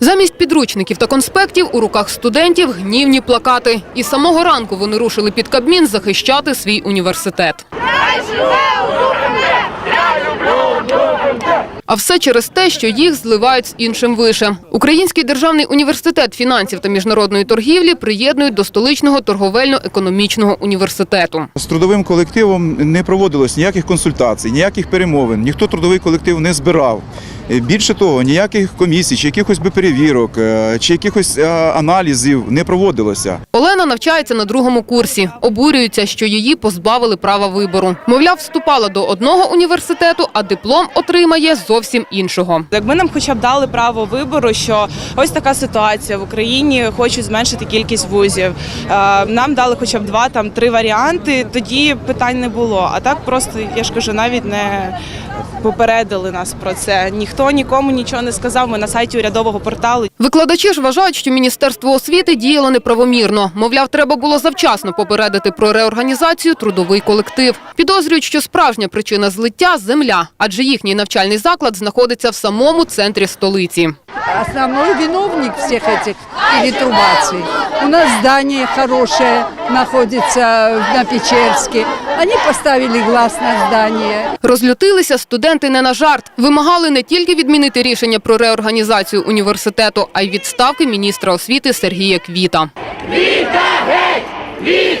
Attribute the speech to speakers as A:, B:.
A: Замість підручників та конспектів у руках студентів гнівні плакати. І самого ранку вони рушили під Кабмін захищати свій університет. А все через те, що їх зливають з іншим вишем. Український державний університет фінансів та міжнародної торгівлі приєднують до столичного торговельно-економічного університету.
B: З трудовим колективом не проводилось ніяких консультацій, ніяких перемовин. Ніхто трудовий колектив не збирав. Е, Більше того, ніяких комісій, чи якихось би перевірок, е, чи якихось е, аналізів не проводилося.
A: Олена навчається на другому курсі. Обурюється, що її позбавили права вибору. Мовляв, вступала до одного університету, а диплом отримає зовсім іншого.
C: Якби нам хоча б дали право вибору, що ось така ситуація в Україні хочуть зменшити кількість вузів. Нам дали хоча б два там три варіанти. Тоді питань не було. А так просто я ж кажу, навіть не попередили нас про це. Ніхто нікому нічого не сказав. Ми на сайті урядового порталу
A: Викладачі ж вважають, що Міністерство освіти діяло неправомірно. Мовляв, треба було завчасно попередити про реорганізацію трудовий колектив. Підозрюють, що справжня причина злиття – земля, адже їхній навчальний заклад знаходиться в самому центрі столиці.
D: Основной виновник всех этих перетрубаций. У нас здание хорошее находится на Печерске. Они поставили глаз на здание.
A: Розлютилися студенти не на жарт. Вимагали не тільки відмінити рішення про реорганізацію університету, а й відставки міністра освіти Сергія Квіта.
E: Віта геть! Віта геть! Віта